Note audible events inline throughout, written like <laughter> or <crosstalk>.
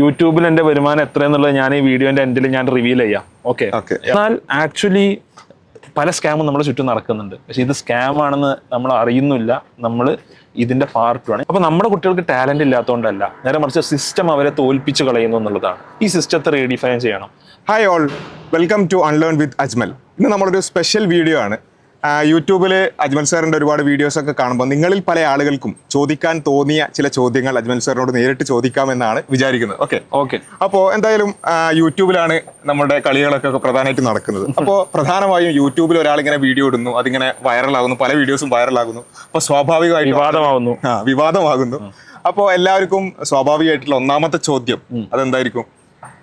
യൂട്യൂബിൽ എന്റെ വരുമാനം എത്രയെന്നുള്ളത് ഞാൻ ഈ വീഡിയോന്റെ എൻഡിൽ ഞാൻ റിവീൽ ചെയ്യാം. ഓക്കെ എന്നാൽ ആക്ച്വലി പല സ്കാമും നമ്മുടെ ചുറ്റും നടക്കുന്നുണ്ട്. പക്ഷെ ഇത് സ്കാം ആണെന്ന് നമ്മൾ അറിയുന്നില്ല. നമ്മൾ ഇതിന്റെ പാർട്ടുമാണ് അപ്പൊ നമ്മുടെ കുട്ടികൾക്ക് ടാലന്റ് ഇല്ലാത്തതുകൊണ്ടല്ല. നേരെ മറിച്ച് സിസ്റ്റം അവരെ തോൽപ്പിച്ച് കളയുന്നു എന്നുള്ളതാണ്. ഈ സിസ്റ്റത്തെ റീഡിഫൈൻ ചെയ്യണം. Hi all welcome to unlearn with Ajmal ഇന്ന് നമ്മളൊരു സ്പെഷ്യൽ വീഡിയോ ആണ്. യൂട്യൂബിൽ അജ്മൽ സാറിന്റെ ഒരുപാട് വീഡിയോസ് ഒക്കെ കാണുമ്പോൾ നിങ്ങളിൽ പല ആളുകൾക്കും ചോദിക്കാൻ തോന്നിയ ചില ചോദ്യങ്ങൾ അജ്മൽ സാറിനോട് നേരിട്ട് ചോദിക്കാമെന്നാണ് വിചാരിക്കുന്നത്. ഓക്കെ ഓക്കെ അപ്പോൾ എന്തായാലും യൂട്യൂബിലാണ് നമ്മുടെ കളികളൊക്കെ പ്രധാനമായിട്ട് നടക്കുന്നത്. അപ്പോൾ പ്രധാനമായും യൂട്യൂബിൽ ഒരാൾ ഇങ്ങനെ വീഡിയോ ഇടുന്നു അതിങ്ങനെ വൈറലാകുന്നു പല വീഡിയോസും വൈറലാകുന്നു അപ്പോൾ സ്വാഭാവികമായിട്ട് വിവാദമാകുന്നു ആ വിവാദമാകുന്നു. അപ്പോൾ എല്ലാവർക്കും സ്വാഭാവികമായിട്ടുള്ള ഒന്നാമത്തെ ചോദ്യം അതെന്തായിരിക്കും?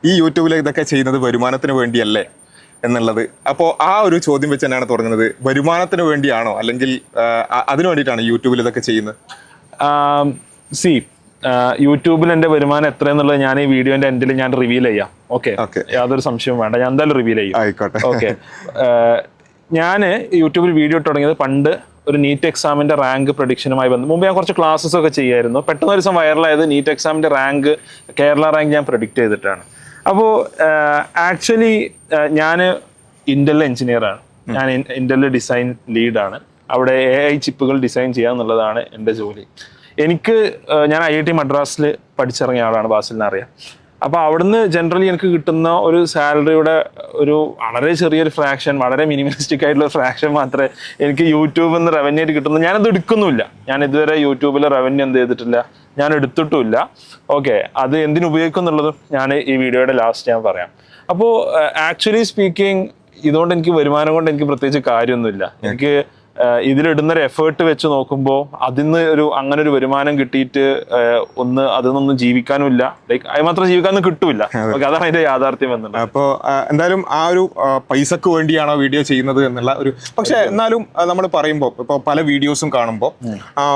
ഈ യൂട്യൂബിൽ ഇതൊക്കെ ചെയ്യുന്നത് വരുമാനത്തിന് വേണ്ടിയല്ലേ? എന്നുള്ളത്. അപ്പോൾ ആ ഒരു ചോദ്യം വെച്ച് തന്നെയാണ് തുടങ്ങുന്നത്. വരുമാനത്തിന് വേണ്ടിയാണോ? അല്ലെങ്കിൽ അതിനു വേണ്ടിയിട്ടാണ് യൂട്യൂബിൽ ഇതൊക്കെ ചെയ്യുന്നത്? സി യൂട്യൂബിൽ എന്റെ വരുമാനം എത്ര എന്നുള്ളത് ഞാൻ ഈ വീഡിയോന്റെ എൻഡിൽ ഞാൻ റിവീൽ ചെയ്യാം. ഓക്കെ യാതൊരു സംശയവും വേണ്ട. ഞാൻ എന്തായാലും റിവീൽ ചെയ്യും. ആയിക്കോട്ടെ. ഓക്കെ ഞാൻ യൂട്യൂബിൽ വീഡിയോ തുടങ്ങിയത് പണ്ട് ഒരു നീറ്റ് എക്സാമിന്റെ റാങ്ക് പ്രഡിക്ഷനുമായി ബന്ധം മുമ്പ് ഞാൻ കുറച്ച് ക്ലാസ്സസ് ഒക്കെ ചെയ്യായിരുന്നു പെട്ടെന്ന് ഒരു ദിവസം വൈറലായത് നീറ്റ് എക്സാമിന്റെ റാങ്ക് കേരള റാങ്ക് ഞാൻ പ്രഡിക്റ്റ് ചെയ്തിട്ടാണ്. അപ്പോൾ ആക്ച്വലി ഞാൻ ഇന്റൽ എഞ്ചിനീയറാണ് ഞാൻ ഇന്റൽ ഡിസൈൻ ലീഡാണ് അവിടെ എ ഐ ചിപ്പുകൾ ഡിസൈൻ ചെയ്യുക എന്നുള്ളതാണ് എന്റെ ജോലി. എനിക്ക് ഞാൻ ഐ ഐ ടി മദ്രാസിൽ പഠിച്ചിറങ്ങിയ ആളാണ് ബാസിലിനെ അറിയാം അപ്പൊ അവിടുന്ന് ജനറലി എനിക്ക് കിട്ടുന്ന ഒരു സാലറിയുടെ ഒരു വളരെ ചെറിയൊരു ഫ്രാക്ഷൻ വളരെ മിനിമലിസ്റ്റിക് ആയിട്ടുള്ള ഫ്രാക്ഷൻ മാത്രമേ എനിക്ക് യൂട്യൂബിൽ നിന്ന് റവന്യൂ ആയിട്ട് കിട്ടുന്നു. ഞാനത് എടുക്കുന്നുമില്ല. ഞാൻ ഇതുവരെ യൂട്യൂബിൽ റവന്യൂ എന്ത് ചെയ്തിട്ടില്ല. ഞാൻ എടുത്തിട്ടുമില്ല. ഓക്കെ അത് എന്തിനു എന്നുള്ളത് ഞാൻ ഈ വീഡിയോയുടെ ലാസ്റ്റ് ഞാൻ പറയാം. അപ്പോൾ ആക്ച്വലി സ്പീക്കിംഗ് ഇതുകൊണ്ട് എനിക്ക് വരുമാനം കൊണ്ട് എനിക്ക് പ്രത്യേകിച്ച് കാര്യമൊന്നുമില്ല. എനിക്ക് ഇതിലിടുന്ന ഒരു എഫേർട്ട് വെച്ച് നോക്കുമ്പോൾ അതിന്ന് ഒരു അങ്ങനെ ഒരു വരുമാനം കിട്ടിയിട്ട് ഒന്ന് അതിനൊന്നും ജീവിക്കാനും ഇല്ല ലൈക്ക് അത് മാത്രം ജീവിക്കാനൊന്നും കിട്ടൂല അതാണ് അതിന്റെ യാഥാർത്ഥ്യം എന്നുള്ളത്. അപ്പോൾ എന്തായാലും ആ ഒരു പൈസക്ക് വേണ്ടിയാണോ വീഡിയോ ചെയ്യുന്നത് എന്നുള്ള ഒരു പക്ഷെ എന്നാലും നമ്മൾ പറയുമ്പോൾ ഇപ്പോൾ പല വീഡിയോസും കാണുമ്പോൾ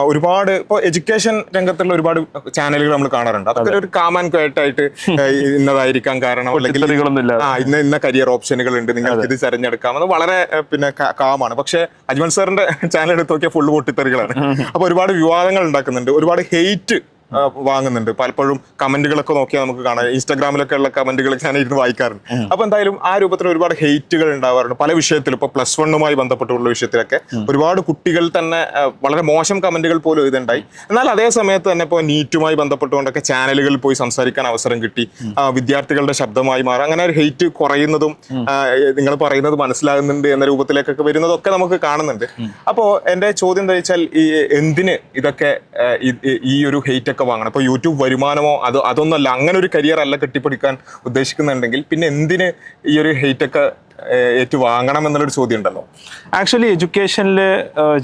ഒരുപാട് ഇപ്പോൾ എഡ്യൂക്കേഷൻ രംഗത്തുള്ള ഒരുപാട് ചാനലുകൾ നമ്മൾ കാണാറുണ്ട്. അതൊക്കെ ഒരു കാമൻ കേട്ടായിട്ട് ഇന്നതായിരിക്കാൻ കാരണം. <laughs> അല്ലെങ്കിൽ. ആ ഇന്ന ഇന്ന കരിയർ ഓപ്ഷനുകൾ ഉണ്ട് നിങ്ങൾക്ക് ഇത് തിരഞ്ഞെടുക്കാം. അത് വളരെ പിന്നെ കാമാണ് പക്ഷെ അജ്മൽ സാറിന്റെ ചാനൽ എടുത്ത് നോക്കിയാൽ ഫുള്ള് പൊട്ടിത്തെറികളാണ്. അപ്പൊ ഒരുപാട് വിവാദങ്ങൾ ഉണ്ടാക്കുന്നുണ്ട്. ഒരുപാട് ഹെയ്റ്റ് വാങ്ങുന്നുണ്ട്. പലപ്പോഴും കമന്റുകളൊക്കെ നോക്കിയാൽ നമുക്ക് കാണാം. ഇൻസ്റ്റാഗ്രാമിലൊക്കെ ഉള്ള കമന്റുകൾ ഞാൻ ഇരുന്ന് വായിക്കാറുണ്ട് അപ്പൊ എന്തായാലും ആ രൂപത്തിൽ ഒരുപാട് ഹെയ്റ്റുകൾ ഉണ്ടാവാറുണ്ട്. പല വിഷയത്തിലും ഇപ്പൊ പ്ലസ് വണ്ണുമായി ബന്ധപ്പെട്ടുള്ള വിഷയത്തിലൊക്കെ ഒരുപാട് കുട്ടികൾ തന്നെ വളരെ മോശം കമന്റുകൾ പോലും ഇതുണ്ടായി. എന്നാൽ അതേ സമയത്ത് തന്നെ ഇപ്പോൾ നീറ്റുമായി ബന്ധപ്പെട്ടുകൊണ്ടൊക്കെ ചാനലുകളിൽ പോയി സംസാരിക്കാൻ അവസരം കിട്ടി. വിദ്യാർത്ഥികളുടെ ശബ്ദമായി മാറും. അങ്ങനെ ഒരു ഹെയ്റ്റ് കുറയുന്നതും നിങ്ങൾ പറയുന്നത് മനസ്സിലാകുന്നുണ്ട് എന്ന രൂപത്തിലേക്കൊക്കെ വരുന്നതൊക്കെ നമുക്ക് കാണുന്നുണ്ട്. അപ്പോൾ എന്റെ ചോദ്യം എന്താ വെച്ചാൽ ഈ എന്തിന് ഇതൊക്കെ ഈ ഒരു ഹെയ്റ്റ് ഒക്കെ വാങ്ങണം. ഇപ്പോൾ യൂട്യൂബ് വരുമാനമോ അത് അതൊന്നല്ല അങ്ങനെ ഒരു കരിയർ അല്ല കെട്ടിപ്പിടിക്കാൻ ഉദ്ദേശിക്കുന്നുണ്ടെങ്കിൽ പിന്നെ എന്തിന് ഈ ഒരു ഹെയ്റ്റൊക്കെ ഏറ്റു വാങ്ങണം എന്നുള്ളൊരു ചോദ്യം ഉണ്ടല്ലോ ആക്ച്വലി എഡ്യൂക്കേഷനിൽ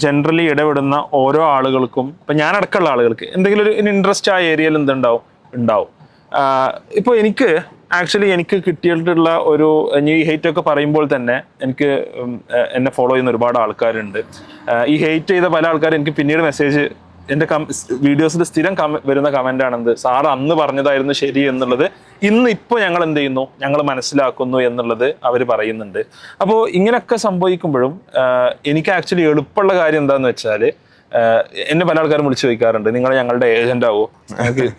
ജനറലി ഇടപെടുന്ന ഓരോ ആളുകൾക്കും ഇപ്പം ഞാൻ അടക്കമുള്ള ആളുകൾക്ക് എന്തെങ്കിലും ഒരു ഇൻട്രസ്റ്റ് ആ ഏരിയയിൽ എന്തുണ്ടാവും? ഉണ്ടാവും. ഇപ്പോൾ എനിക്ക് ആക്ച്വലി എനിക്ക് കിട്ടിയിട്ടുള്ള ഒരു ഈ ഹെയ്റ്റ് ഒക്കെ പറയുമ്പോൾ തന്നെ എനിക്ക് എന്നെ ഫോളോ ചെയ്യുന്ന ഒരുപാട് ആൾക്കാരുണ്ട്. ഈ ഹെയ്റ്റ് ചെയ്ത പല ആൾക്കാരും എനിക്ക് പിന്നീട് മെസ്സേജ് എന്റെ വീഡിയോസിൽ സ്ഥിരം വരുന്ന കമന്റ് ആണെന്ത്? സാർ അന്ന് പറഞ്ഞതായിരുന്നു ശരി എന്നുള്ളത്. ഇന്ന് ഇപ്പോൾ ഞങ്ങൾ എന്ത് ചെയ്യുന്നു? ഞങ്ങൾ മനസ്സിലാക്കുന്നു എന്നുള്ളത് അവർ പറയുന്നുണ്ട്. അപ്പോൾ ഇങ്ങനെയൊക്കെ സംഭവിക്കുമ്പോഴും എനിക്ക് ആക്ച്വലി എളുപ്പമുള്ള കാര്യം എന്താണെന്ന് വെച്ചാൽ എന്നെ പല ആൾക്കാരും വിളിച്ചു ചോദിക്കാറുണ്ട്. നിങ്ങൾ ഞങ്ങളുടെ ഏജന്റ് ആവോ?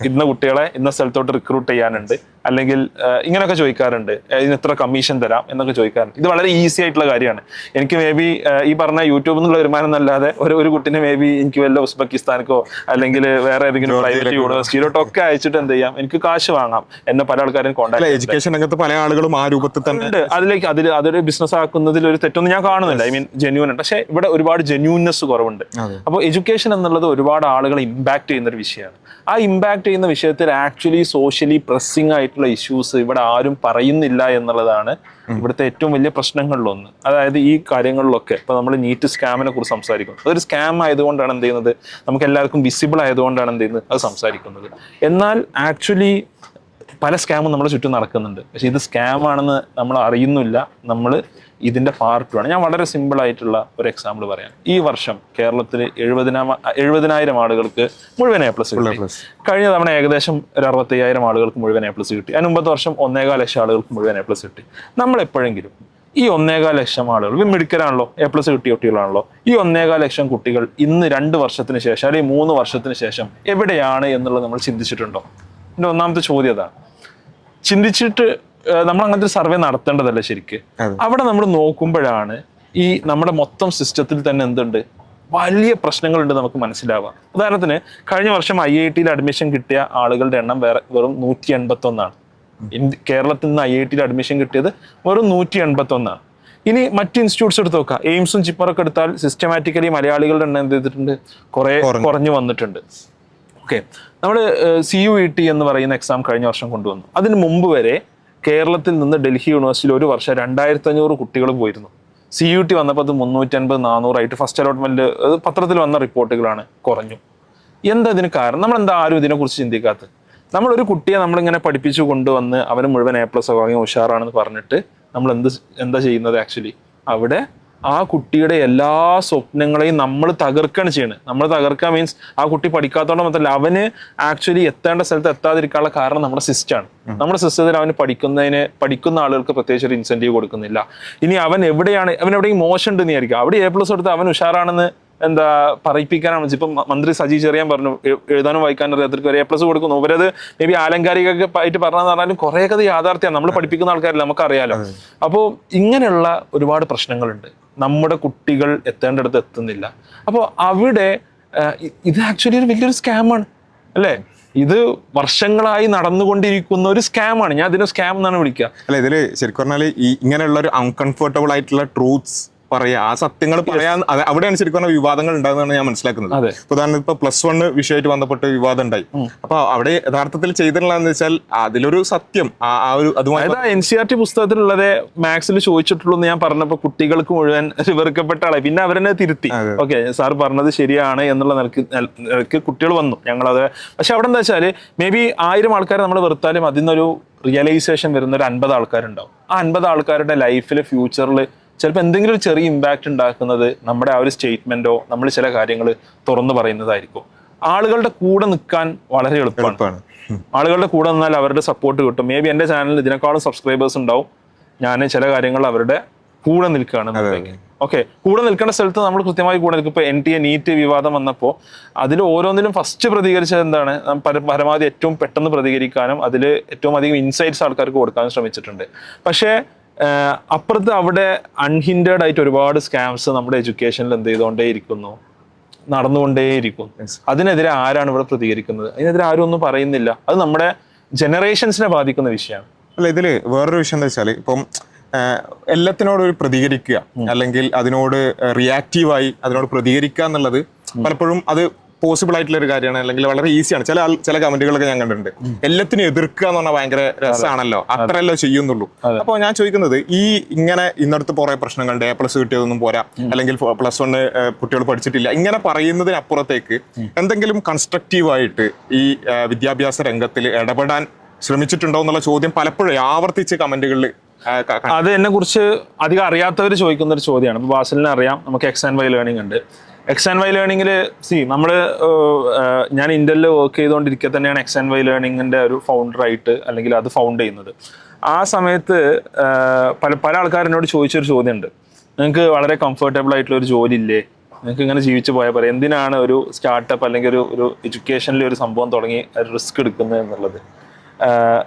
ഇന്ന കുട്ടികളെ ഇന്ന സ്ഥലത്തോട്ട് റിക്രൂട്ട് ചെയ്യാനുണ്ട്. അല്ലെങ്കിൽ ഇങ്ങനെയൊക്കെ ചോദിക്കാറുണ്ട്. ഇതിന് ഇത്ര കമ്മീഷൻ തരാം എന്നൊക്കെ ചോദിക്കാറുണ്ട്. ഇത് വളരെ ഈസി ആയിട്ടുള്ള കാര്യമാണ്. എനിക്ക് മേ ബി ഈ പറഞ്ഞ യൂട്യൂബിൽ നിന്നുള്ള വരുമാനം എന്നല്ലാതെ ഒരു ഒരു കുട്ടിനെ മേ ബി എനിക്ക് വല്ല ഉസ്ബെക്കിസ്ഥാനിക്കോ അല്ലെങ്കിൽ വേറെ ഏതെങ്കിലും പ്രൈവറ്റ് യൂണിവേഴ്സിറ്റിയിലോട്ടോ ഒക്കെ അയച്ചിട്ട് എന്ത് ചെയ്യാം? എനിക്ക് കാശ് വാങ്ങാം എന്നെ പല ആൾക്കാരും കോൺടാക്ട് എഡ്യൂക്കേഷൻ രംഗത്ത് പല ആളുകളും ആ രൂപത്തിൽ തന്നെ ഉണ്ട്. അതിലേക്ക് അതിൽ അതൊരു ബിസിനസ് ആക്കുന്നതിൽ ഒരു തെറ്റൊന്നും ഞാൻ കാണുന്നില്ല. ഐ മീൻ ജെന്യൂൻ ഉണ്ട്. പക്ഷേ ഇവിടെ ഒരുപാട് ജെന്യൂൻനെസ് കുറവുണ്ട്. അപ്പോൾ എഡ്യൂക്കേഷൻ എന്നുള്ളത് ഒരുപാട് ആളുകളെ ഇമ്പാക്ട് ചെയ്യുന്ന ഒരു വിഷയമാണ്. ആ ഇമ്പാക്ട് ചെയ്യുന്ന വിഷയത്തിൽ ആക്ച്വലി സോഷ്യലി പ്രസ്സിംഗ് ആയിട്ടുള്ള ഇഷ്യൂസ് ഇവിടെ ആരും പറയുന്നില്ല എന്നുള്ളതാണ് ഇവിടുത്തെ ഏറ്റവും വലിയ പ്രശ്നങ്ങളിലൊന്ന്. അതായത് ഈ കാര്യങ്ങളിലൊക്കെ ഇപ്പൊ നമ്മൾ നീറ്റ് സ്കാമിനെ കുറിച്ച് സംസാരിക്കുന്നു. അതൊരു സ്കാം ആയതുകൊണ്ടാണ് എന്ത് ചെയ്യുന്നത്? നമുക്ക് എല്ലാവർക്കും വിസിബിൾ ആയതുകൊണ്ടാണ് എന്ത് ചെയ്യുന്നത്? അത് സംസാരിക്കുന്നത്. എന്നാൽ ആക്ച്വലി പല സ്കാമും നമ്മുടെ ചുറ്റും നടക്കുന്നുണ്ട്. പക്ഷേ ഇത് സ്കാം ആണെന്ന് നമ്മൾ അറിയുന്നില്ല. നമ്മൾ ഇതിന്റെ പാർട്ടുമാണ് ഞാൻ വളരെ സിമ്പിൾ ആയിട്ടുള്ള ഒരു എക്സാമ്പിൾ പറയാം. ഈ വർഷം കേരളത്തിൽ എഴുപതിനാ എഴുപതിനായിരം ആളുകൾക്ക് മുഴുവൻ എ പ്ലസ് കിട്ടി. കഴിഞ്ഞ തവണ ഏകദേശം ഒരു അറുപത്തയ്യായിരം ആളുകൾക്ക് മുഴുവൻ എ പ്ലസ് കിട്ടി. അതിന് മുമ്പത്തെ വർഷം ഒന്നേകാൽ ലക്ഷം ആളുകൾക്ക് മുഴുവൻ എ പ്ലസ് കിട്ടി. നമ്മൾ എപ്പോഴെങ്കിലും ഈ ഒന്നേകാൽ ലക്ഷം ആളുകൾ മിടുക്കരാണല്ലോ എ പ്ലസ് കിട്ടിയ കുട്ടികളാണല്ലോ ഈ ഒന്നേകാൽ ലക്ഷം കുട്ടികൾ ഇന്ന് രണ്ട് വർഷത്തിന് ശേഷം അല്ലെങ്കിൽ മൂന്ന് വർഷത്തിന് ശേഷം എവിടെയാണ് എന്നുള്ളത് നമ്മൾ ചിന്തിച്ചിട്ടുണ്ടോ? എന്റെ ഒന്നാമത്തെ ചോദ്യം അതാണ്. ചിന്തിച്ചിട്ട് നമ്മൾ അങ്ങനത്തെ ഒരു സർവേ നടത്തേണ്ടതല്ല ശരിക്ക്? അവിടെ നമ്മൾ നോക്കുമ്പോഴാണ് ഈ നമ്മുടെ മൊത്തം സിസ്റ്റത്തിൽ തന്നെ എന്തുണ്ട്? വലിയ പ്രശ്നങ്ങളുണ്ട് നമുക്ക് മനസ്സിലാവാം ഉദാഹരണത്തിന് കഴിഞ്ഞ വർഷം ഐ ഐ ടിയിൽ അഡ്മിഷൻ കിട്ടിയ ആളുകളുടെ എണ്ണം വേറെ വെറും നൂറ്റി എൺപത്തി ഒന്നാണ് കേരളത്തിൽ നിന്ന് ഐ ഐ ടിയിൽ അഡ്മിഷൻ കിട്ടിയത് വെറും നൂറ്റി എൺപത്തി ഒന്നാണ് ഇനി മറ്റ് ഇൻസ്റ്റിറ്റ്യൂട്ട്സ് എടുത്ത് നോക്കുക എയിംസും ചിപ്പറൊക്കെ എടുത്താൽ സിസ്റ്റമാറ്റിക്കലി മലയാളികളുടെ എണ്ണം എന്ത് ചെയ്തിട്ടുണ്ട്? കുറെ കുറഞ്ഞു വന്നിട്ടുണ്ട്. ഓക്കെ നമ്മൾ സി യു ഇ ടി എന്ന് പറയുന്ന എക്സാം കഴിഞ്ഞ വർഷം കൊണ്ടുവന്നു. അതിന് മുമ്പ് വരെ കേരളത്തിൽ നിന്ന് ഡൽഹി യൂണിവേഴ്സിറ്റിയിൽ ഒരു വർഷം രണ്ടായിരത്തി അഞ്ഞൂറ് കുട്ടികൾ പോയിരുന്നു സി യു ടി വന്നപ്പോൾ അത് മുന്നൂറ്റൻപത് നാനൂറായിട്ട് ഫസ്റ്റ് അലോട്ട്മെന്റ് പത്രത്തിൽ വന്ന റിപ്പോർട്ടുകളാണ് കുറഞ്ഞു. എന്താ ഇതിന് കാരണം? നമ്മൾ എന്താ ആരും ഇതിനെക്കുറിച്ച് ചിന്തിക്കാത്തത്? നമ്മളൊരു കുട്ടിയെ നമ്മളിങ്ങനെ പഠിപ്പിച്ചു കൊണ്ടുവന്ന് അവന് മുഴുവൻ എ പ്ലസ് വാങ്ങി ഉഷാറാണെന്ന് പറഞ്ഞിട്ട് നമ്മൾ എന്ത് എന്താ ചെയ്യുന്നത് ആക്ച്വലി അവിടെ ആ കുട്ടിയുടെ എല്ലാ സ്വപ്നങ്ങളെയും നമ്മൾ തകർക്കാണ് ചെയ്യുന്നത് നമ്മൾ തകർക്കുക മീൻസ് ആ കുട്ടി പഠിക്കാത്തതുകൊണ്ട് മാത്രമല്ല അവന് ആക്ച്വലി എത്തേണ്ട സ്ഥലത്ത് എത്താതിരിക്കാനുള്ള കാരണം നമ്മുടെ സിസ്റ്റാണ് നമ്മുടെ സിസ്റ്റത്തിൽ അവന് പഠിക്കുന്നതിന് പഠിക്കുന്ന ആളുകൾക്ക് പ്രത്യേകിച്ച് ഒരു ഇൻസെന്റീവ് കൊടുക്കുന്നില്ല. ഇനി അവൻ എവിടെയാണ് അവൻ എവിടെയും മോശം ഉണ്ടെന്ന് വിചാരിക്കുക? അവിടെ എ പ്ലസ് എടുത്ത് അവൻ ഉഷാറാണെന്ന് എന്താ പറയിപ്പിക്കാനാണ് ഇപ്പം മന്ത്രി സജി ചെറിയാൻ പറഞ്ഞു എഴുതാനും വായിക്കാനും അറിയാത്തവർക്ക് ഒരു എ പ്ലസ് കൊടുക്കുന്നു. അവരത് മേ ബി ആലങ്കാരിക ആയിട്ട് പറഞ്ഞെന്ന് പറഞ്ഞാലും കുറേയൊക്കെ യാഥാർത്ഥ്യമാണ്. നമ്മൾ പഠിപ്പിക്കുന്ന ആൾക്കാരല്ല നമുക്കറിയാലോ. അപ്പോൾ ഇങ്ങനെയുള്ള ഒരുപാട് പ്രശ്നങ്ങളുണ്ട്. നമ്മുടെ കുട്ടികൾ എത്തേണ്ടടുത്ത് എത്തുന്നില്ല. അപ്പോൾ അവിടെ ഇത് ആക്ച്വലി ഒരു വലിയൊരു സ്കാമാണ് അല്ലേ? ഇത് വർഷങ്ങളായി നടന്നുകൊണ്ടിരിക്കുന്ന ഒരു സ്കാമാണ് ഞാൻ അതിനെ സ്കാം എന്നാണ് വിളിക്കുക. അല്ല ഇതിൽ ശരിക്കും പറഞ്ഞാൽ ഈ ഇങ്ങനെയുള്ള ഒരു അൺകംഫർട്ടബിൾ ആയിട്ടുള്ള ട്രൂത്ത്സ് പറയാ ആ സത്യങ്ങൾ പറയാൻ അവിടെ അവിടെയാണ് ശരിക്കും പറഞ്ഞ വിവാദങ്ങൾ ഉണ്ടാകുന്നതാണ് ഞാൻ മനസ്സിലാക്കുന്നത്. ഉദാഹരണം ഇപ്പൊ പ്ലസ് വൺ വിഷയമായിട്ട് ബന്ധപ്പെട്ട് വിവാദം ഉണ്ടായി. അപ്പൊ അവിടെ യഥാർത്ഥത്തിൽ ചെയ്തിട്ടുള്ളതെന്ന് വെച്ചാൽ അതിലൊരു സത്യം ആ ഒരു അതുമായി എൻ സി ആർ ടി പുസ്തകത്തിലുള്ളതേ മാത്സിൽ ചോദിച്ചിട്ടുള്ളൂ എന്ന് ഞാൻ പറഞ്ഞപ്പോൾ കുട്ടികൾക്ക് മുഴുവൻ <laughs> വെറുക്കപ്പെട്ട ആളായി. പിന്നെ അവരെന്നെ തിരുത്തി. ഓക്കെ സാർ പറഞ്ഞത് ശരിയാണ് എന്നുള്ള നിലയ്ക്ക് നിലയ്ക്ക് കുട്ടികൾ വന്നു. ഞങ്ങളത് പക്ഷെ അവിടെ എന്താ വെച്ചാൽ മേ ബി ആയിരം ആൾക്കാരെ നമ്മൾ വെറുത്താലും അതിൽ നിന്നൊരു റിയലൈസേഷൻ വരുന്ന ഒരു അൻപത് ആൾക്കാരുണ്ടാവും. ആ അൻപത് ആൾക്കാരുടെ ലൈഫിൽ ഫ്യൂച്ചറിൽ ചിലപ്പോൾ എന്തെങ്കിലും ഒരു ചെറിയ ഇമ്പാക്റ്റ് ഉണ്ടാക്കുന്നത് നമ്മുടെ ആ ഒരു സ്റ്റേറ്റ്മെന്റോ നമ്മൾ ചില കാര്യങ്ങൾ തുറന്നു പറയുന്നതായിരിക്കും. ആളുകളുടെ കൂടെ നിൽക്കാൻ വളരെ എളുപ്പമാണ്. ആളുകളുടെ കൂടെ നിന്നാൽ അവരുടെ സപ്പോർട്ട് കിട്ടും. മേ ബി എന്റെ ചാനലിൽ ഇതിനേക്കാളും സബ്സ്ക്രൈബേഴ്സ് ഉണ്ടാവും. ഞാൻ ചില കാര്യങ്ങൾ അവരുടെ കൂടെ നിൽക്കുകയാണ് ഓക്കെ കൂടെ നിൽക്കേണ്ട സ്ഥലത്ത് നമ്മൾ കൃത്യമായി കൂടെ നിൽക്കും. ഇപ്പോൾ എൻ ടി എ നീറ്റ് വിവാദം വന്നപ്പോൾ അതിൽ ഓരോന്നിലും ഫസ്റ്റ് പ്രതികരിച്ചത് എന്താണ്? പരമാവധി ഏറ്റവും പെട്ടെന്ന് പ്രതികരിക്കാനും അതിൽ ഏറ്റവും അധികം ഇൻസൈറ്റ്സ് ആൾക്കാർക്ക് കൊടുക്കാനും ശ്രമിച്ചിട്ടുണ്ട്. പക്ഷേ അപ്പുറത്ത് അവിടെ അൺഹിൻഡേഡ് ആയിട്ട് ഒരുപാട് സ്കാംസ് നമ്മുടെ എഡ്യൂക്കേഷനിൽ എന്ത് ചെയ്തുകൊണ്ടേ ഇരിക്കുന്നു നടന്നുകൊണ്ടേയിരിക്കും അതിനെതിരെ ആരാണ് ഇവിടെ പ്രതികരിക്കുന്നത്? അതിനെതിരെ ആരും ഒന്നും പറയുന്നില്ല. അത് നമ്മുടെ ജനറേഷൻസിനെ ബാധിക്കുന്ന വിഷയമാണ്. അല്ല ഇതിൽ വേറൊരു വിഷയം എന്താ വെച്ചാൽ ഇപ്പം എല്ലാത്തിനോടും ഒരു പ്രതികരിക്കുക അല്ലെങ്കിൽ അതിനോട് റിയാക്റ്റീവായി അതിനോട് പ്രതികരിക്കുക എന്നുള്ളത് പലപ്പോഴും അത് പോസിബിൾ ആയിട്ടുള്ള ഒരു കാര്യമാണ് അല്ലെങ്കിൽ വളരെ ഈസിയാണ് ചില ചില കമന്റുകളൊക്കെ ഞാൻ കണ്ടിട്ടുണ്ട്. എല്ലാത്തിനും എതിർക്കുക എന്ന് പറഞ്ഞാൽ ഭയങ്കര രസമാണല്ലോ അത്രയല്ലോ ചെയ്യുന്നുള്ളൂ. അപ്പോൾ ഞാൻ ചോദിക്കുന്നത് ഈ ഇങ്ങനെ ഇന്നടുത്ത് കുറെ പ്രശ്നങ്ങളുണ്ട്. എ പ്ലസ് കിട്ടിയതൊന്നും പോരാ. അല്ലെങ്കിൽ പ്ലസ് വണ് കുട്ടികൾ പഠിച്ചിട്ടില്ല. ഇങ്ങനെ പറയുന്നതിനപ്പുറത്തേക്ക് എന്തെങ്കിലും കൺസ്ട്രക്റ്റീവ് ആയിട്ട് ഈ വിദ്യാഭ്യാസ രംഗത്തിൽ ഇടപെടാൻ ശ്രമിച്ചിട്ടുണ്ടോ എന്നുള്ള ചോദ്യം പലപ്പോഴും ആവർത്തിച്ച് കമന്റുകളിൽ അത് എന്നെ കുറിച്ച് അധികം അറിയാത്തവർ ചോദിക്കുന്ന ഒരു ചോദ്യമാണ്. ഇപ്പോൾ ബാസിലിനെ അറിയാം. നമുക്ക് എക്സ് ആൻഡ് വൈ ലേണിംഗ് ഉണ്ട്. എക്സ് ആൻഡ് വൈ ലേണിംഗിൽ സി നമ്മൾ ഞാൻ ഇന്റലിൽ വർക്ക് ചെയ്തുകൊണ്ടിരിക്കുക തന്നെയാണ് എക്സ് ആൻഡ് വൈ ലേണിങ്ങിന്റെ ഒരു ഫൗണ്ടറായിട്ട് അല്ലെങ്കിൽ അത് ഫൗണ്ട് ചെയ്യുന്നത്. ആ സമയത്ത് പല പല ആൾക്കാരെന്നോട് ചോദിച്ചൊരു ചോദ്യമുണ്ട് നിങ്ങൾക്ക് വളരെ കംഫർട്ടബിൾ ആയിട്ടുള്ള ഒരു ജോലി ഇല്ലേ? നിങ്ങൾക്ക് ഇങ്ങനെ ജീവിച്ചു പോയാൽ പറയാം എന്തിനാണ് ഒരു സ്റ്റാർട്ടപ്പ് അല്ലെങ്കിൽ ഒരു ഒരു എഡ്യൂക്കേഷനിൽ ഒരു സംഭവം തുടങ്ങി റിസ്ക് എടുക്കുന്നത് എന്നുള്ളത്?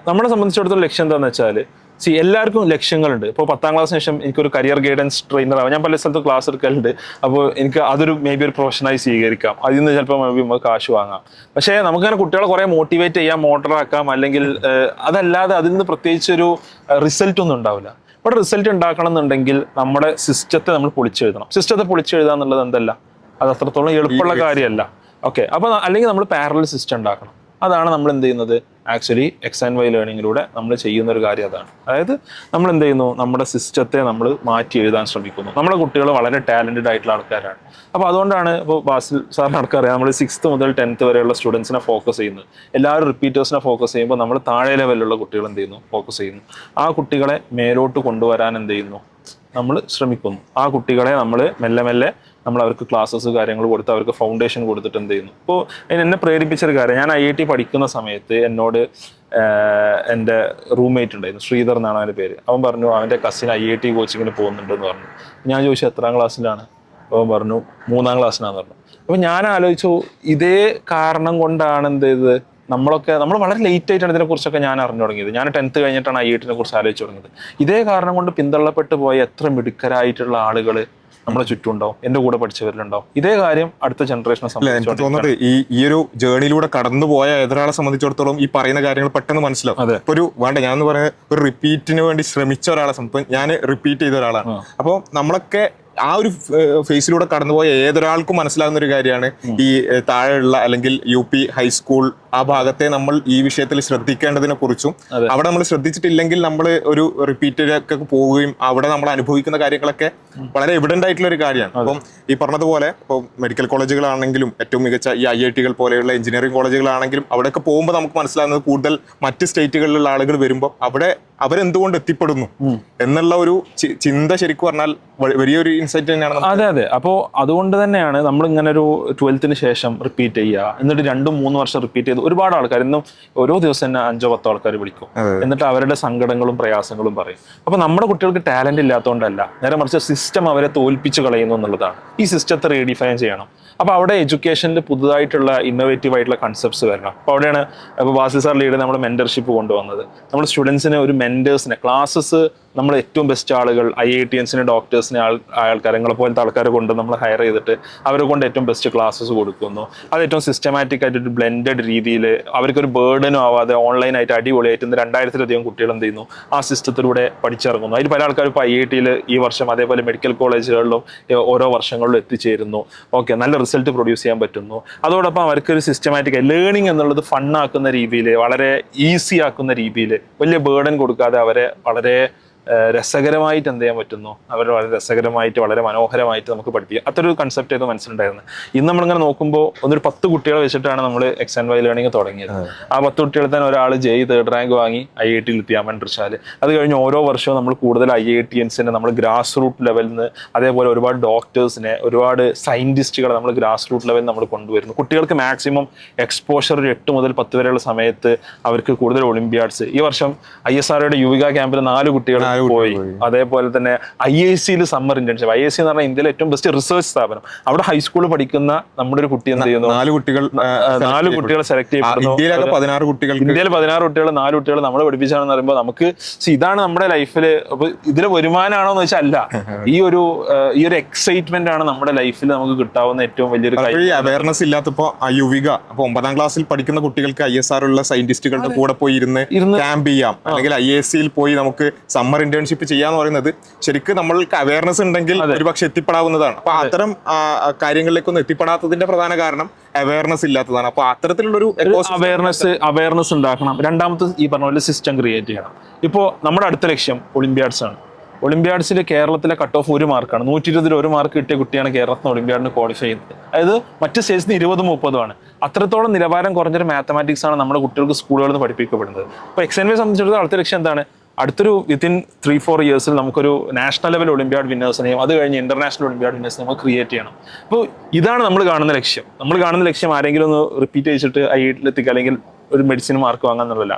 നമ്മളെ സംബന്ധിച്ചിടത്തോളം ലക്ഷ്യം എന്താണെന്ന് വെച്ചാൽ സി എല്ലാവർക്കും ലക്ഷ്യങ്ങളുണ്ട്. ഇപ്പോൾ പത്താം ക്ലാസ്സിന് ശേഷം എനിക്കൊരു കരിയർ ഗൈഡൻസ് ട്രെയിനർ ആവാം ഞാൻ പല സ്ഥലത്തും ക്ലാസ് എടുക്കലുണ്ട്. അപ്പോൾ എനിക്ക് അതൊരു മേ ബി ഒരു പ്രൊഫഷനായി സ്വീകരിക്കാം. അതിൽ നിന്ന് ചിലപ്പോൾ മേ ബി നമുക്ക് കാശ് വാങ്ങാം. പക്ഷേ നമുക്കങ്ങനെ കുട്ടികളെ കുറേ മോട്ടിവേറ്റ് ചെയ്യാം മോട്ടറാക്കാം അല്ലെങ്കിൽ അതല്ലാതെ അതിൽ നിന്ന് പ്രത്യേകിച്ച് ഒരു റിസൾട്ട് ഒന്നും ഉണ്ടാവില്ല. ഇവിടെ റിസൾട്ട് ഉണ്ടാക്കണം എന്നുണ്ടെങ്കിൽ നമ്മുടെ സിസ്റ്റത്തെ നമ്മൾ പൊളിച്ചെഴുതണം. സിസ്റ്റത്തെ പൊളിച്ചെഴുതുക എന്നുള്ളത് എന്തല്ല? അത് അത്രത്തോളം എളുപ്പമുള്ള കാര്യമല്ല. ഓക്കെ അപ്പോൾ അല്ലെങ്കിൽ നമ്മൾ പാരലൽ സിസ്റ്റം ഉണ്ടാക്കണം. അതാണ് നമ്മൾ എന്ത് ചെയ്യുന്നത്? ആക്ച്വലി എക്സ് ആൻഡ് വൈ ലേണിങ്ങിലൂടെ നമ്മൾ ചെയ്യുന്ന ഒരു കാര്യം അതാണ്. അതായത് നമ്മൾ എന്ത് ചെയ്യുന്നു? നമ്മുടെ സിസ്റ്റത്തെ നമ്മൾ മാറ്റി എഴുതാൻ ശ്രമിക്കുന്നു. നമ്മുടെ കുട്ടികൾ വളരെ ടാലന്റഡ് ആയിട്ടുള്ള ആൾക്കാരാണ്. അപ്പോൾ അതുകൊണ്ടാണ് ഇപ്പോൾ ബാസിൽ സാറിന് ആൾക്കറിയാം നമ്മൾ സിക്സ്ത് മുതൽ ടെൻത്ത് വരെയുള്ള സ്റ്റുഡൻസിനെ ഫോക്കസ് ചെയ്യുന്നത്. എല്ലാവരും റിപ്പീറ്റേഴ്സിനെ ഫോക്കസ് ചെയ്യുമ്പോൾ നമ്മൾ താഴെ ലെവലിലുള്ള കുട്ടികൾ എന്ത് ചെയ്യുന്നു? ഫോക്കസ് ചെയ്യുന്നു. ആ കുട്ടികളെ മേലോട്ട് കൊണ്ടുവരാൻ എന്ത് ചെയ്യുന്നു? നമ്മൾ ശ്രമിക്കുന്നു. ആ കുട്ടികളെ നമ്മൾ മെല്ലെ മെല്ലെ നമ്മൾ അവർക്ക് ക്ലാസ്സസ് കാര്യങ്ങൾ കൊടുത്ത് അവർക്ക് ഫൗണ്ടേഷൻ കൊടുത്തിട്ട് എന്ത് ചെയ്യുന്നു. ഇപ്പോൾ എന്നെ പ്രേരിപ്പിച്ചൊരു കാര്യം ഞാൻ ഐ ഐ ടി പഠിക്കുന്ന സമയത്ത് എന്നോട് എന്റെ റൂംമേറ്റ് ഉണ്ടായിരുന്നു ശ്രീധർ എന്നാണ് അവന്റെ പേര്. അവൻ പറഞ്ഞു അവന്റെ കസിൻ ഐ ഐ ടി കോച്ചിങ്ങിന് പോകുന്നുണ്ടെന്ന് പറഞ്ഞു. ഞാൻ ചോദിച്ചു എത്രാം ക്ലാസ്സിലാണ് അവൻ പറഞ്ഞു മൂന്നാം ക്ലാസ്സിലാണെന്ന് പറഞ്ഞു. അപ്പോൾ ഞാൻ ആലോചിച്ചു ഇതേ കാരണം കൊണ്ടാണ് എന്ത് ചെയ്തത്? നമ്മളൊക്കെ നമ്മൾ വളരെ ലേറ്റ് ആയിട്ടാണ് ഇതിനെക്കുറിച്ചൊക്കെ ഞാൻ അറിഞ്ഞു തുടങ്ങിയത്. ഞാൻ ടെൻത്ത് കഴിഞ്ഞിട്ടാണ് ഐ ഐ ടിനെ കുറിച്ച് ആലോചിച്ച് തുടങ്ങിയത്. ഇതേ കാരണം കൊണ്ട് പിന്തള്ളപ്പെട്ട് പോയ എത്ര മിടുക്കരായിട്ടുള്ള ആളുകൾ നമ്മുടെ ചുറ്റും ഉണ്ടാവും എന്റെ കൂടെ പഠിച്ചവരിലുണ്ടാവും. ഇതേ കാര്യം അടുത്ത ജനറേഷനെ എനിക്ക് തോന്നുന്നത് ഈ ഈ ഒരു ജേണിയിലൂടെ കടന്നു പോയ ഏതൊരാളെ സംബന്ധിച്ചിടത്തോളം ഈ പറയുന്ന കാര്യങ്ങൾ പെട്ടെന്ന് മനസ്സിലാവും. അതെ. ഇപ്പൊ ഒരു വേണ്ട ഞാൻ പറയുന്നത് ഒരു റിപ്പീറ്റിന് വേണ്ടി ശ്രമിച്ച ഒരാളെ സംബന്ധിച്ച് ഞാൻ റിപ്പീറ്റ് ചെയ്ത ഒരാളാണ്. അപ്പോൾ നമ്മളൊക്കെ ആ ഒരു ഫേസിലൂടെ കടന്നുപോയ ഏതൊരാൾക്കും മനസ്സിലാകുന്ന ഒരു കാര്യമാണ് ഈ താഴെയുള്ള അല്ലെങ്കിൽ യു പി ഹൈസ്കൂൾ ആ ഭാഗത്തെ നമ്മൾ ഈ വിഷയത്തിൽ ശ്രദ്ധിക്കേണ്ടതിനെ കുറിച്ചും അവിടെ നമ്മൾ ശ്രദ്ധിച്ചിട്ടില്ലെങ്കിൽ നമ്മൾ ഒരു റിപ്പീറ്റിലൊക്കെ പോവുകയും അവിടെ നമ്മൾ അനുഭവിക്കുന്ന കാര്യങ്ങളൊക്കെ വളരെ എവിഡന്റ് ആയിട്ടുള്ള ഒരു കാര്യമാണ്. അപ്പം ഈ പറഞ്ഞതുപോലെ ഇപ്പോൾ മെഡിക്കൽ കോളേജുകളാണെങ്കിലും ഏറ്റവും മികച്ച ഈ ഐ ഐ ടികൾ പോലെയുള്ള എഞ്ചിനീയറിംഗ് കോളേജുകളാണെങ്കിലും അവിടെയൊക്കെ പോകുമ്പോൾ നമുക്ക് മനസ്സിലാകുന്നത് കൂടുതൽ മറ്റ് സ്റ്റേറ്റുകളിലുള്ള ആളുകൾ വരുമ്പോൾ അവിടെ അവരെന്തുകൊണ്ട് എത്തിപ്പെടുന്നു എന്നുള്ള ഒരു ചിന്ത ശരിക്കും പറഞ്ഞാൽ വലിയൊരു ഇൻസൈറ്റ് തന്നെയാണ് അതെ അതെ. അപ്പോൾ അതുകൊണ്ട് തന്നെയാണ് നമ്മൾ ഇങ്ങനെ ഒരു ട്വൽത്തിന് ശേഷം റിപ്പീറ്റ് ചെയ്യുക. എന്നിട്ട് രണ്ടും മൂന്ന് വർഷം റിപ്പീറ്റ് ചെയ്ത് ഒരുപാട് ആൾക്കാർ ഇന്നും ഓരോ ദിവസം തന്നെ അഞ്ചോ പത്തോ ആൾക്കാർ വിളിക്കും. എന്നിട്ട് അവരുടെ സങ്കടങ്ങളും പ്രയാസങ്ങളും പറയും. അപ്പൊ നമ്മുടെ കുട്ടികൾക്ക് ടാലന്റ് ഇല്ലാത്തതുകൊണ്ടല്ല നേരെ മറിച്ച് സിസ്റ്റം അവരെ തോൽപ്പിച്ച് കളയുന്നു എന്നുള്ളതാണ്. ഈ സിസ്റ്റത്തെ റീഡിഫൈൻ ചെയ്യണം. അപ്പൊ അവിടെ എഡ്യൂക്കേഷനിൽ പുതുതായിട്ടുള്ള ഇന്നോവേറ്റീവ് ആയിട്ടുള്ള കൺസെപ്റ്റ്സ് വരണം. അപ്പോൾ അവിടെയാണ് ഇപ്പോൾ വാസി സാർ ലീഡ് നമ്മുടെ മെന്റർഷിപ്പ് കൊണ്ടുവന്നത്. നമ്മൾ സ്റ്റുഡൻസിന് ഒരു മെന്റേഴ്സിനെ ക്ലാസ്സസ് നമ്മൾ ഏറ്റവും ബെസ്റ്റ് ആളുകൾ ഐ ഐ ടി എൻസിന് ഡോക്ടേഴ്സിനെ ആൾ ആൾക്കാരങ്ങളെ പോലത്തെ ആൾക്കാരെ കൊണ്ട് നമ്മൾ ഹയർ ചെയ്തിട്ട് അവരെ കൊണ്ട് ഏറ്റവും ബെസ്റ്റ് ക്ലാസ്സസ് കൊടുക്കുന്നു. അത് ഏറ്റവും സിസ്റ്റമാറ്റിക് ആയിട്ട് ഒരു ബ്ലെൻഡഡ് രീതിയിൽ അവർക്കൊരു ബേർഡനും ആവാതെ ഓൺലൈനായിട്ട് അടിപൊളിയായിട്ട് ഇന്ന് രണ്ടായിരത്തിലധികം കുട്ടികൾ എന്ത് ചെയ്യുന്നു? ആ സിസ്റ്റത്തിലൂടെ പഠിച്ചിറങ്ങുന്നു. അതിൽ പല ആൾക്കാരും ഇപ്പോൾ ഐ ഐ ടിയിൽ ഈ വർഷം അതേപോലെ മെഡിക്കൽ കോളേജുകളിലും ഓരോ വർഷങ്ങളിലും എത്തിച്ചേരുന്നു. ഓക്കെ നല്ല റിസൾട്ട് പ്രൊഡ്യൂസ് ചെയ്യാൻ പറ്റുന്നു. അതോടൊപ്പം അവർക്കൊരു സിസ്റ്റമാറ്റിക് ലേണിംഗ് എന്നുള്ളത് ഫണ്ണാക്കുന്ന രീതിയിൽ വളരെ ഈസി ആക്കുന്ന രീതിയിൽ വലിയ ബേർഡൻ കൊടുക്കാതെ അവരെ വളരെ രസകരമായിട്ട് എന്ത് ചെയ്യാൻ പറ്റുന്നു? അവർ വളരെ രസകരമായിട്ട് വളരെ മനോഹരമായിട്ട് നമുക്ക് പഠിപ്പിക്കാം. അത്രയൊരു കൺസെപ്റ്റ് ആയിരുന്നു മനസ്സിലുണ്ടായിരുന്നത് ഇന്ന് നമ്മളിങ്ങനെ നോക്കുമ്പോൾ ഒന്നൊരു പത്ത് കുട്ടികളെ വെച്ചിട്ടാണ് നമ്മൾ എക്സ് ആൻഡ് വൈ ലേണിംഗ് തുടങ്ങിയത്. ആ. പത്ത് കുട്ടികളിൽ തന്നെ ഒരാൾ ജയ് തേർഡ് റാങ്ക് വാങ്ങി ഐ ഐ ടിയിൽ എത്തിയാൻ മൻട്രിച്ചാൽ അത് കഴിഞ്ഞ് ഓരോ വർഷവും നമ്മൾ കൂടുതൽ ഐ ഐ ടി എൻസിനെ നമ്മൾ ഗ്രാസ് റൂട്ട് ലെവലിൽ നിന്ന് അതേപോലെ ഒരുപാട് ഡോക്ടേഴ്സിനെ ഒരുപാട് സയന്റിസ്റ്റുകളെ നമ്മൾ ഗ്രാസ് റൂട്ട് ലെവലിൽ നമ്മൾ കൊണ്ടുവരുന്നു. കുട്ടികൾക്ക് മാക്സിമം എക്സ്പോഷർ ഒരു എട്ട് മുതൽ പത്ത് വരെയുള്ള സമയത്ത് അവർക്ക് കൂടുതൽ ഒളിമ്പ്യാഡ്സ് ഈ വർഷം ഐ എസ് ആർഒയുടെ യുവിക ക്യാമ്പിൽ നാല് കുട്ടികൾ പോയി. അതേപോലെ തന്നെ ഐ ഐ സിയിൽ summer internship I I C എന്ന് പറഞ്ഞാൽ ഇന്ത്യയിലെ ഏറ്റവും ബെസ്റ്റ് റിസർച്ച് സ്ഥാപനം. അവിടെ ഹൈസ്കൂളിൽ പഠിക്കുന്ന നമ്മുടെ ഒരു കുട്ടി എന്ത് ചെയ്യുന്നു? നാല് കുട്ടികൾ നാല്. കുട്ടികളെ സെലക്ട് ചെയ്യപ്പെടുന്നു. പതിനാറ് കുട്ടികൾ ഇന്ത്യയിൽ പതിനാറ് കുട്ടികൾ നാല് കുട്ടികൾ നമ്മൾ പഠിപ്പിച്ചാണെന്ന് പറയുമ്പോൾ നമുക്ക് ഇതാണ് നമ്മുടെ ലൈഫിൽ ഇതിലെ വരുമാനമാണോ എന്ന് വെച്ചാൽ അല്ല. <laughs> ഈ ഒരു ഈ ഒരു എക്സൈറ്റ്മെന്റ് ആണ് നമ്മുടെ ലൈഫിൽ നമുക്ക് കിട്ടാവുന്ന ഏറ്റവും വലിയൊരു അവയർനെസ് ഇല്ലാത്തപ്പോ യുവിക അപ്പൊ ഒമ്പതാം ക്ലാസ്സിൽ പഠിക്കുന്ന കുട്ടികൾക്ക് ഐ എസ് ആർ ഉള്ള സയന്റിസ്റ്റുകളുടെ കൂടെ പോയി ഇരുന്ന് ക്യാമ്പ് ചെയ്യാം. അല്ലെങ്കിൽ ഐ എസ് സിയിൽ പോയി നമുക്ക് സമ്മർ ഇന്റേൺഷിപ്പ് ചെയ്യാന്ന് പറയുന്നത് ശരിക്കും നമ്മൾക്ക് അവയർനെസ് ഉണ്ടെങ്കിൽ ഒരുപക്ഷെ എത്തിപ്പെടാവുന്നതാണ്. അപ്പൊ അത്തരം കാര്യങ്ങളിലേക്കൊന്നും എത്തിപ്പെടാത്തതിന്റെ പ്രധാന കാരണം അവയർനെസ് ഇല്ലാത്തതാണ്. അപ്പൊ അത്തരത്തിലുള്ളൊരു ഒരു അവയർനെസ് അവയർനെസ് ഉണ്ടാക്കണം. രണ്ടാമത്തെ ഈ പറഞ്ഞ പോലെ സിസ്റ്റം ക്രിയേറ്റ് ചെയ്യണം. ഇപ്പോ നമ്മുടെ അടുത്ത ലക്ഷ്യം ഒളിമ്പ്യാഡ്സ് ആണ്. ഒളിമ്പ്യാഡ്സിൽ കേരളത്തിലെ കട്ട് ഓഫ് ഒരു മാർക്കാണ് നൂറ്റി ഇരുപതിൽ ഒരു മാർക്ക് കിട്ടിയ കുട്ടിയാണ് കേരളത്തിന് ഒളിമ്പ്യാഡിന് ക്വാളിഫൈ ചെയ്യുന്നത്. അതായത് മറ്റ് സ്റ്റേറ്റ്സിന് ഇരുപത് മുപ്പതുമാണ് അത്രത്തോളം നിലവാരം കുറഞ്ഞൊരു മാത്തമാറ്റിക്സ് ആണ് നമ്മുടെ കുട്ടികൾക്ക് സ്കൂളുകളിൽ നിന്ന് പഠിപ്പിക്കപ്പെടുന്നത്. അപ്പോൾ എക്സാമിനെ സംബന്ധിച്ചിടത്തോളം അടുത്ത ലക്ഷ്യം എന്താണ്? അടുത്തൊരു വിത്തിൻ ത്രീ ഫോർ ഇയേഴ്സിൽ നമുക്കൊരു നാഷണൽ ലെവൽ ഒളിമ്പ്യാഡ് വിന്നേഴ്സിനെയും അത് കഴിഞ്ഞ് ഇന്റർനാഷണൽ ഒളിമ്പ്യാഡ് വിന്നേഴ്സിനെ നമുക്ക് ക്രിയേറ്റ് ചെയ്യണം. അപ്പോൾ ഇതാണ് നമ്മൾ കാണുന്ന ലക്ഷ്യം. നമ്മൾ കാണുന്ന ലക്ഷ്യം ആരെങ്കിലും ഒന്ന് റിപ്പീറ്റ് ചെയ്തിട്ട് ഐ എത്തിക്കുക അല്ലെങ്കിൽ ഒരു medicine mark വാങ്ങാന്നുള്ളതല്ല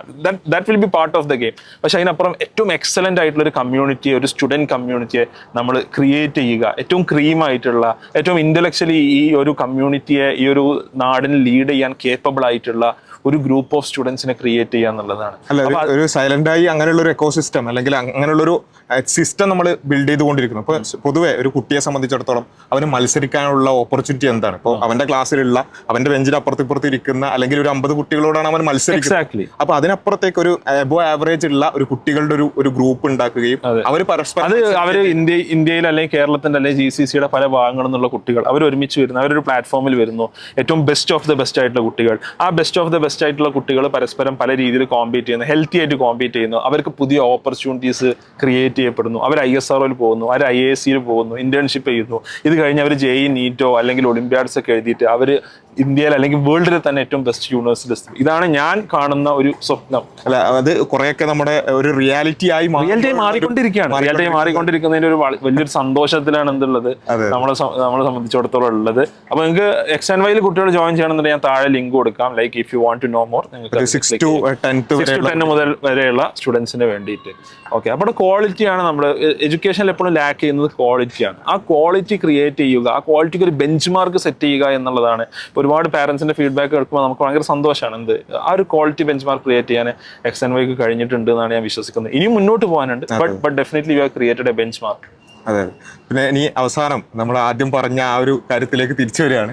that will be part of the game പക്ഷെ അതിനപ്പുറം ഏറ്റവും എക്സലന്റ് ആയിട്ടുള്ള ഒരു കമ്മ്യൂണിറ്റിയെ ഒരു സ്റ്റുഡന്റ് കമ്മ്യൂണിറ്റിയെ നമ്മൾ ക്രിയേറ്റ് ചെയ്യുക. ഏറ്റവും ക്രീം ആയിട്ടുള്ള ഏറ്റവും ഇന്റലക്ച്വലി ഈ ഒരു കമ്മ്യൂണിറ്റിയെ ഈ ഒരു നാടിന് ലീഡ് ചെയ്യാൻ കേപ്പബിൾ ആയിട്ടുള്ള ഒരു ഗ്രൂപ്പ് ഓഫ് സ്റ്റുഡൻസിനെ ക്രിയേറ്റ് ചെയ്യുക എന്നുള്ളതാണ്. അല്ല ഒരു- സൈലന്റ് ആയി അങ്ങനെയുള്ള ഒരു എക്കോസിസ്റ്റം അല്ലെങ്കിൽ അങ്ങനെയുള്ള ഒരു സിസ്റ്റം നമ്മൾ ബിൽഡ് ചെയ്തുകൊണ്ടിരിക്കുന്നു. അപ്പൊ പൊതുവേ ഒരു കുട്ടിയെ സംബന്ധിച്ചിടത്തോളം അവന് മത്സരിക്കാനുള്ള ഓപ്പർച്യൂണിറ്റി എന്താണ്? ഇപ്പോൾ അവന്റെ ക്ലാസ്സിലുള്ള അവന്റെ ബെഞ്ചിന് അപ്പുറത്തിപ്പുറത്ത് ഇരിക്കുന്ന അല്ലെങ്കിൽ ഒരു അമ്പത് കുട്ടികളോടാണ് അവൻ മത്സരിക്കുന്നത്. അപ്പൊ അതിനപ്പുറത്തേക്ക് ഒരു എബോ ആവറേജ് ഉള്ള ഒരു കുട്ടികളുടെ ഒരു ഒരു ഗ്രൂപ്പ് ഉണ്ടാക്കുകയും. അവർ പരസ്പരം അത് അവർ ഇന്ത്യ ഇന്ത്യയിൽ അല്ലെങ്കിൽ കേരളത്തിന്റെ അല്ലെങ്കിൽ ജി സി സിയുടെ പല ഭാഗങ്ങളിൽ നിന്നുള്ള കുട്ടികൾ അവർ ഒരുമിച്ച് വരുന്നു അവരൊരു പ്ലാറ്റ്ഫോമിൽ വരുന്നു. ഏറ്റവും ബെസ്റ്റ് ഓഫ് ദ ബെസ്റ്റ് ആയിട്ടുള്ള കുട്ടികൾ. ആ ബെസ്റ്റ് ഓഫ് ദ ബെസ്റ്റ് ആയിട്ടുള്ള കുട്ടികൾ പരസ്പരം പല രീതിയിൽ കോമ്പീറ്റ് ചെയ്യുന്നു ഹെൽത്തി ആയിട്ട് കോമ്പീറ്റ് ചെയ്യുന്നു. അവർക്ക് പുതിയ ഓപ്പർച്യൂണിറ്റീസ് ക്രിയേറ്റ് ചെയ്യപ്പെടുന്നു. അവർ ഐ എസ് ആർഒയിൽ പോകുന്നു അവർ ഐ എ സിയിൽ പോകുന്നു ഇന്റേൺഷിപ്പ് ചെയ്യുന്നു. ഇത് കഴിഞ്ഞ് അവർ ജെ ഇ നീറ്റോ അല്ലെങ്കിൽ ഒളിമ്പ്യാഡ്സ് ഒക്കെ എഴുതിയിട്ട് അവർ ഇന്ത്യയിൽ അല്ലെങ്കിൽ വേൾഡിൽ തന്നെ ഏറ്റവും ബെസ്റ്റ് യൂണിവേഴ്സിറ്റി ഇതാണ് ഞാൻ കാണുന്ന ഒരു സ്വപ്നം. അല്ല അത് കുറെയൊക്കെ നമ്മുടെ ഒരു റിയാലിറ്റി ആയി റിയാലിറ്റി മാറിക്കൊണ്ടിരിക്കുകയാണ്. റിയാലിറ്റി ആയി മാറിക്കൊണ്ടിരിക്കുന്നതിന്റെ ഒരു വലിയൊരു സന്തോഷത്തിലാണ് എന്തുള്ളത്. നമ്മളെ നമ്മളെ സംബന്ധിച്ചിടത്തോളം ഉള്ളത്. അപ്പൊ നിങ്ങൾക്ക് എക്സ് ആൻഡ് വൈയിൽ കുട്ടികൾ ജോയിൻ ചെയ്യണമെന്നുണ്ടെങ്കിൽ ഞാൻ താഴെ ലിങ്ക് കൊടുക്കാം. Like if you want to know more നിങ്ങൾക്ക് സിക്സ് ടു ടെൻ മുതൽ വരെയുള്ള സ്റ്റുഡൻസിന് വേണ്ടിയിട്ട്. ഓക്കെ അപ്പോൾ ക്വാളിറ്റിയാണ് നമ്മൾ എഡ്യൂക്കേഷനിൽ എപ്പോഴും ലാക്ക് ചെയ്യുന്നത് ക്വാളിറ്റിയാണ് ആ ക്വാളിറ്റി ക്രിയേറ്റ് ചെയ്യുക ആ ക്വാളിറ്റിക്ക് ഒരു ബെഞ്ച് മാർക്ക് സെറ്റ് ചെയ്യുക എന്നുള്ളതാണ് ഇപ്പോൾ ഒരു ഒരുപാട് പാരന്റ്സിന്റെ ഫീഡ്ബാക്ക് കേൾക്കുമ്പോൾ നമുക്ക് ഭയങ്കര സന്തോഷമാണ് എന്ത്? ആ ഒരു ക്വാളിറ്റി ബെഞ്ച് മാർക്ക് ക്രിയേറ്റ് ചെയ്യാൻ എക്സ് എൻ വൈക്ക് കഴിഞ്ഞിട്ടുണ്ട് എന്നാണ് ഞാൻ വിശ്വസിക്കുന്നത്. ഇനിയും മുന്നോട്ട് പോകാനുണ്ട് but but definitely you have created a benchmark അതെ. പിന്നെ ഇനി അവസാനം നമ്മൾ ആദ്യം പറഞ്ഞ ആ ഒരു കാര്യത്തിലേക്ക് തിരിച്ചു വരികയാണ്.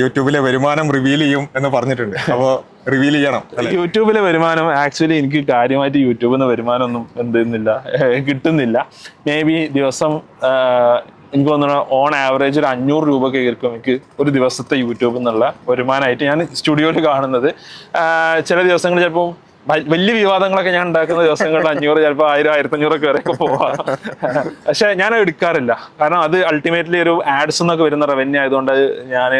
യൂട്യൂബിലെ വരുമാനം റിവീൽ ചെയ്യും എന്ന് പറഞ്ഞിട്ടുണ്ട്. അപ്പോൾ റിവീൽ ചെയ്യണം യൂട്യൂബിലെ വരുമാനം ആക്ച്വലി എനിക്ക് കാര്യമായിട്ട് യൂട്യൂബിൽ നിന്ന് വരുമാനമൊന്നും എന്തെന്നില്ല കിട്ടുന്നില്ല. മേ ബി ദിവസം എനിക്ക് തോന്നുന്നു ഓൺ ആവറേജ് ഒരു അഞ്ഞൂറ് രൂപയൊക്കെ ആയിരിക്കും എനിക്ക് ഒരു ദിവസത്തെ യൂട്യൂബിൽ നിന്നുള്ള വരുമാനമായിട്ട് ഞാൻ സ്റ്റുഡിയോയിൽ കാണുന്നത്. ചില ദിവസങ്ങൾ ചിലപ്പോൾ വലിയ വിവാദങ്ങളൊക്കെ ഞാൻ ഉണ്ടാക്കുന്ന ദിവസങ്ങളിൽ അഞ്ഞൂറ് ചിലപ്പോൾ ആയിരം ആയിരത്തഞ്ഞൂറൊക്കെ വരെയൊക്കെ പോവാം. പക്ഷെ ഞാൻ എടുക്കാറില്ല. കാരണം അത് അൾട്ടിമേറ്റ്ലി ഒരു ആഡ്സ് എന്നൊക്കെ വരുന്ന റവന്യൂ ആയതുകൊണ്ട് ഞാൻ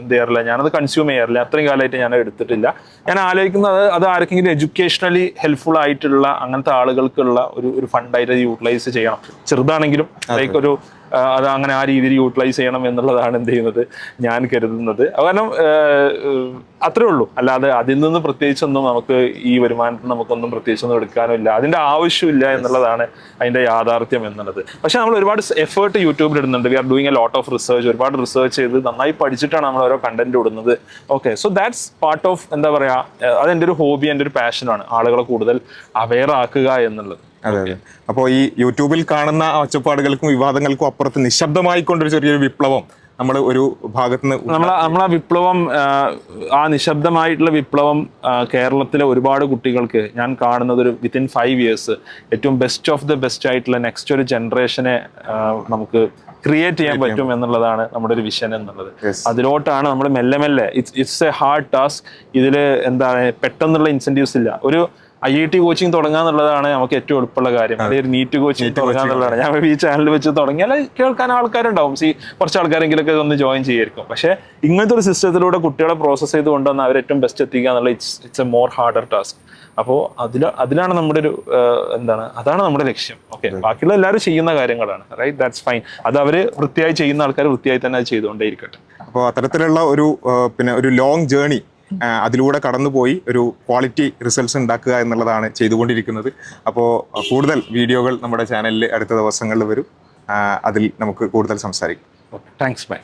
എന്ത് ചെയ്യാറില്ല. ഞാനത് കൺസ്യൂം ചെയ്യാറില്ല. അത്രയും കാലമായിട്ട് ഞാൻ എടുത്തിട്ടില്ല. ഞാൻ ആലോചിക്കുന്നത് അത് ആർക്കെങ്കിലും എഡ്യൂക്കേഷണലി ഹെൽപ്ഫുൾ ആയിട്ടുള്ള അങ്ങനത്തെ ആളുകൾക്കുള്ള ഒരു ഒരു ഫണ്ടായിട്ട് യൂട്ടിലൈസ് ചെയ്യണം. ചെറുതാണെങ്കിലും ലൈക്ക് ഒരു അത് അങ്ങനെ ആ രീതിയിൽ യൂട്ടിലൈസ് ചെയ്യണം എന്നുള്ളതാണ് എന്ത് ചെയ്യുന്നത് ഞാൻ കരുതുന്നത്. കാരണം അത്രേ ഉള്ളൂ. അല്ലാതെ അതിൽ നിന്ന് പ്രത്യേകിച്ചൊന്നും നമുക്ക് ഈ വരുമാനത്തിൽ നമുക്കൊന്നും പ്രത്യേകിച്ചൊന്നും എടുക്കാനും ഇല്ല. അതിന്റെ ആവശ്യമില്ല എന്നുള്ളതാണ് അതിന്റെ യാഥാർത്ഥ്യം എന്നുള്ളത്. പക്ഷെ നമ്മൾ ഒരുപാട് എഫേർട്ട് യൂട്യൂബിൽ ഇടുന്നുണ്ട്. We are doing a lot of research ഒരുപാട് റിസർച്ച് ചെയ്ത് നന്നായി പഠിച്ചിട്ടാണ് നമ്മൾ ഓരോ കണ്ടന്റ് ഇടുന്നത്. Okay so that's part of എന്താ പറയാ ഏഹ്, അതെന്റെ ഒരു ഹോബി എന്റെ ഒരു പാഷനാണ് ആളുകളെ കൂടുതൽ അവെയർ ആക്കുക എന്നുള്ളത്. അതെ അതെ. അപ്പോൾ ഈ യൂട്യൂബിൽ കാണുന്ന ഒച്ചപ്പാടുകൾക്കും വിവാദങ്ങൾക്കും അപ്പുറത്ത് നിശബ്ദമായിക്കൊണ്ടൊരു ചെറിയൊരു വിപ്ലവം നമ്മൾ ഒരു ഭാഗത്ത് നിന്ന് നമ്മളെ നമ്മളെ വിപ്ലവം ആ, നിശബ്ദമായിട്ടുള്ള വിപ്ലവം കേരളത്തിലെ ഒരുപാട് കുട്ടികൾക്ക് ഞാൻ കാണുന്നത് ഒരു വിത്തിൻ ഫൈവ് ഇയേഴ്സ് ഏറ്റവും ബെസ്റ്റ് ഓഫ് ദ ബെസ്റ്റ് ആയിട്ടുള്ള നെക്സ്റ്റ് ഒരു ജനറേഷനെ നമുക്ക് ക്രിയേറ്റ് ചെയ്യാൻ പറ്റും എന്നുള്ളതാണ് നമ്മുടെ ഒരു വിഷൻ എന്നുള്ളത്. അതിലോട്ടാണ് നമ്മൾ മെല്ലെ മെല്ലെ it's it's a hard task ഇതിൽ എന്താണ് പെട്ടെന്നുള്ള ഇൻസെന്റീവ്സ് ഇല്ല. ഒരു ഐ ഐ ടി കോച്ചിങ് തുടങ്ങുക എന്നുള്ളതാണ് നമുക്ക് ഏറ്റവും എളുപ്പമുള്ള കാര്യം. അല്ലെങ്കിൽ ഒരു നീറ്റ് കോച്ചിങ് തുടങ്ങുക എന്നുള്ളതാണ്. ഞാൻ ഈ ചാനൽ വെച്ച് തുടങ്ങിയാൽ കേൾക്കാൻ ആൾക്കാരുണ്ടാവും. സി കുറച്ച് ആൾക്കാരെങ്കിലൊക്കെ ഒന്ന് ജോയിൻ ചെയ്യായിരിക്കും. പക്ഷേ ഇങ്ങനത്തെ ഒരു സിസ്റ്റത്തിലൂടെ കുട്ടികളെ പ്രോസസ്സ് ചെയ്ത് കൊണ്ടുവന്ന് അവർ ഏറ്റവും ബെസ്റ്റ് എത്തിക്കുക എന്നുള്ള it's it's a more harder task അപ്പോൾ അതിൽ അതിലാണ് നമ്മുടെ ഒരു എന്താണ് അതാണ് നമ്മുടെ ലക്ഷ്യം. ഓക്കെ ബാക്കിയുള്ള എല്ലാവരും ചെയ്യുന്ന കാര്യങ്ങളാണ്. റൈറ്റ് ദാറ്റ്സ് ഫൈൻ അത് അവർ വൃത്തിയായി ചെയ്യുന്ന ആൾക്കാർ വൃത്തിയായി തന്നെ അത് ചെയ്തുകൊണ്ടേയിരിക്കട്ടെ. അപ്പോൾ അത്തരത്തിലുള്ള ഒരു പിന്നെ ഒരു ലോങ് ജേണി അതിലൂടെ കടന്നുപോയി ഒരു ക്വാളിറ്റി റിസൾട്ട്സ് ഉണ്ടാക്കുക എന്നുള്ളതാണ് ചെയ്തുകൊണ്ടിരിക്കുന്നത്. അപ്പോൾ കൂടുതൽ വീഡിയോകൾ നമ്മുടെ ചാനലിൽ അടുത്ത ദിവസങ്ങളിൽ വരും. അതിൽ നമുക്ക് കൂടുതൽ സംസാരിക്കും. Thanks by